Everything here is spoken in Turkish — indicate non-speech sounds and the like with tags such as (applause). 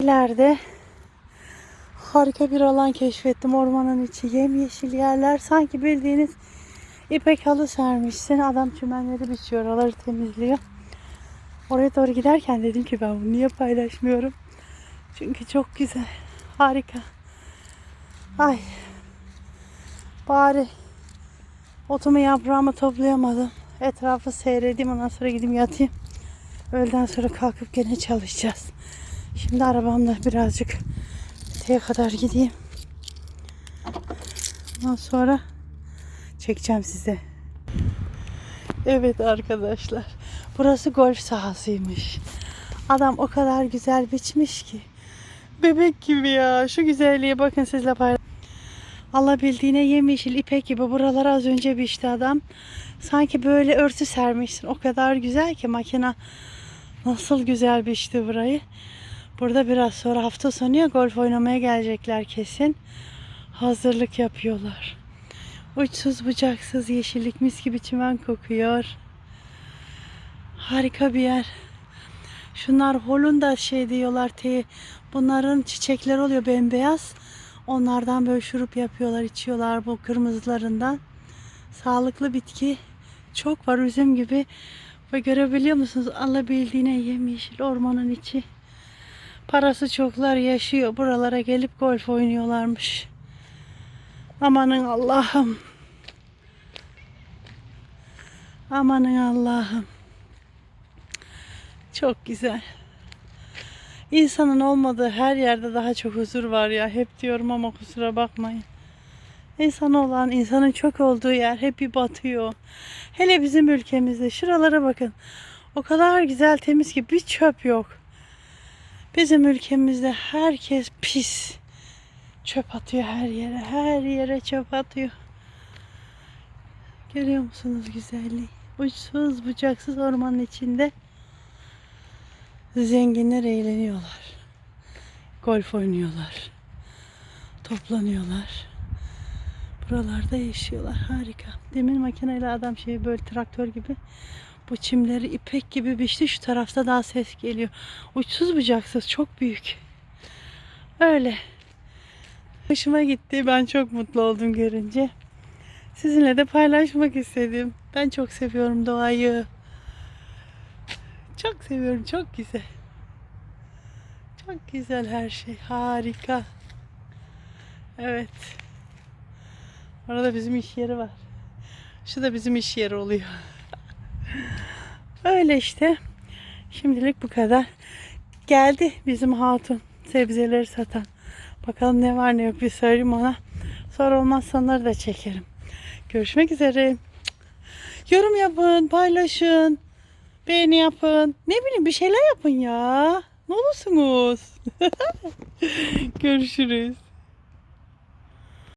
İleride harika bir alan keşfettim. Ormanın içi yemyeşil yerler. Sanki bildiğiniz ipek halı sermişsin. Adam çimenleri biçiyor, oraları temizliyor. Oraya doğru giderken dedim ki ben bunu niye paylaşmıyorum? Çünkü çok güzel. Harika. Ay. Bari otumu yaprağımı toplayamadım. Etrafı seyredeyim ondan sonra gideyim yatayım. Öğleden sonra kalkıp gene çalışacağız. Şimdi arabamla birazcık öteye kadar gideyim. Ondan sonra çekeceğim size. Evet arkadaşlar. Burası golf sahasıymış. Adam o kadar güzel biçmiş ki. Bebek gibi ya. Şu güzelliğe bakın sizle paylaş. Allah bildiğine yemyeşil ipek gibi buralara az önce biçti adam. Sanki böyle örtü sermişsin. O kadar güzel ki makina nasıl güzel biçti burayı. Burada biraz sonra hafta sonu ya golf oynamaya gelecekler kesin. Hazırlık yapıyorlar. Uçsuz bucaksız yeşillik mis gibi çimen kokuyor. Harika bir yer. Şunlar Hollanda şey diyorlar te bunların çiçekleri oluyor bembeyaz. Onlardan böyle şurup yapıyorlar, içiyorlar bu kırmızılarından. Sağlıklı bitki çok var üzüm gibi. Ve görebiliyor musunuz? Alabildiğine yemyeşil ormanın içi. Parası çoklar yaşıyor. Buralara gelip golf oynuyorlarmış. Amanın Allah'ım. Amanın Allah'ım. Çok güzel. İnsanın olmadığı her yerde daha çok huzur var ya. Hep diyorum ama kusura bakmayın. İnsan olan, insanın çok olduğu yer hep bir batıyor. Hele bizim ülkemizde. Şuralara bakın. O kadar güzel, temiz ki bir çöp yok. Bizim ülkemizde herkes pis. Çöp atıyor her yere. Her yere çöp atıyor. Görüyor musunuz güzelliği? Uçsuz bucaksız ormanın içinde zenginler eğleniyorlar. Golf oynuyorlar. Toplanıyorlar. Buralarda yaşıyorlar. Harika. Demin makineyle adam şey böyle traktör gibi bu çimleri ipek gibi biçti. Şu tarafta daha ses geliyor. Uçsuz bucaksız çok büyük. Öyle. Hoşuma gitti. Ben çok mutlu oldum görünce. Sizinle de paylaşmak istedim. Ben çok seviyorum doğayı. Çok seviyorum. Çok güzel. Çok güzel her şey. Harika. Evet. Orada bizim iş yeri var. Şu da bizim iş yeri oluyor. Öyle işte. Şimdilik bu kadar. Geldi bizim hatun. Sebzeleri satan. Bakalım ne var ne yok bir söyleyeyim ona. Sonra olmazsa onları da çekerim. Görüşmek üzere. Yorum yapın, paylaşın. Beğeni yapın. Ne bileyim bir şeyler yapın ya. Ne olursunuz. (laughs) Görüşürüz.